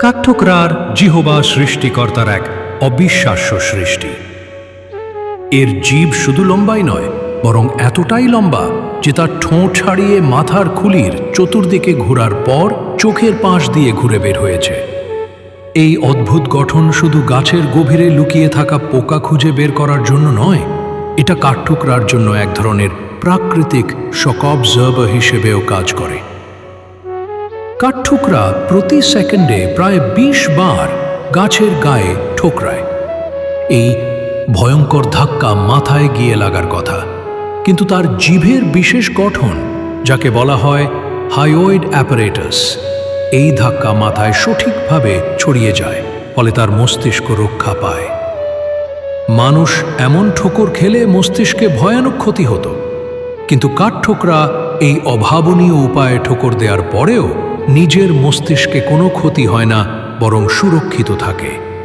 কাঠঠোকরার জিহবা সৃষ্টিকর্তার এক অবিশ্বাস্য সৃষ্টি। এর জীব শুধু লম্বাই নয়, বরং এতটাই লম্বা যে তার ঠোঁট ছাড়িয়ে মাথার খুলির চতুর্দিকে ঘোরার পর চোখের পাশ দিয়ে ঘুরে বের হয়েছে। এই অদ্ভুত গঠন শুধু গাছের গভীরে লুকিয়ে থাকা পোকা খুঁজে বের করার জন্য নয়, এটা কাঠঠোকরার জন্য এক ধরনের প্রাকৃতিক শক হিসেবেও কাজ করে। কাঠঠোকরা প্রতি সেকেন্ডে প্রায় ২০ বার গাছের গায়ে ঠোকরায়। এই ভয়ঙ্কর ধাক্কা মাথায় গিয়ে লাগার কথা। কিন্তু তার জিভের বিশেষ গঠন, যাকে বলা হয় হাইওয়েড অ্যাপারেটাস, এই ধাক্কা মাথায় সঠিকভাবে ছড়িয়ে যায়, ফলে তার মস্তিষ্ক রক্ষা পায়। মানুষ এমন ঠোকর খেলে মস্তিষ্কে ভয়ানক ক্ষতি হতো। কিন্তু কাঠঠোকরা এই অভাবনীয় উপায়ে ঠোকর দেওয়ার পরেও নিজের মস্তিষ্কে কোনো ক্ষতি হয় না বরং সুরক্ষিত থাকে।